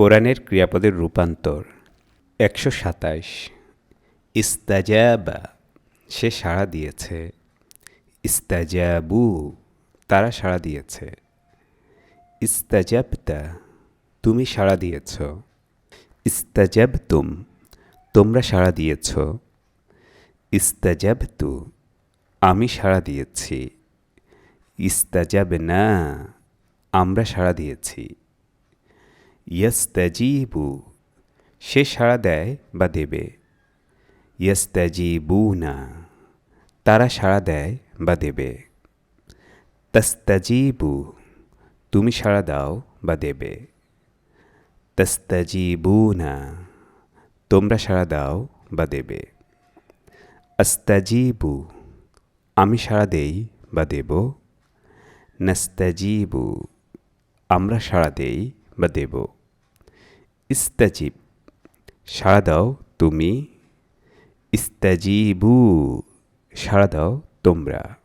কোরআনের ক্রিয়াপদের রূপান্তর। একশো সাতাশ ইস্তাজাবা। সে সাড়া দিয়েছে। ইস্তাজাবু। তারা সাড়া দিয়েছে। ইস্তাজাবতা। তুমি সাড়া দিয়েছ। ইস্তাজাবতুম। তোমরা সাড়া দিয়েছ। ইস্তাজাবতু। আমি সাড়া দিয়েছি। ইস্তাজাব না আমরা সাড়া দিয়েছি। ইয়াস্তাজিবু, সে সাড়া দেয় বা দেবে। ইয়াস্তাজিবুনা, তারা সাড়া দেয় বা দেবে। তাস্তাজিবু, তুমি সাড়া দাও বা দেবে। তাস্তাজিবুনা, তোমরা সাড়া দাও বা দেবে। আস্তাজিবু, আমি সাড়া দেই বা দেব। নাস্তাজিবু, আমরা সাড়া দেই বা দেব। ইস্তাজিব। সাড়া দাও তুমি। ইস্তাজিবু সাড়া দাও তোমরা।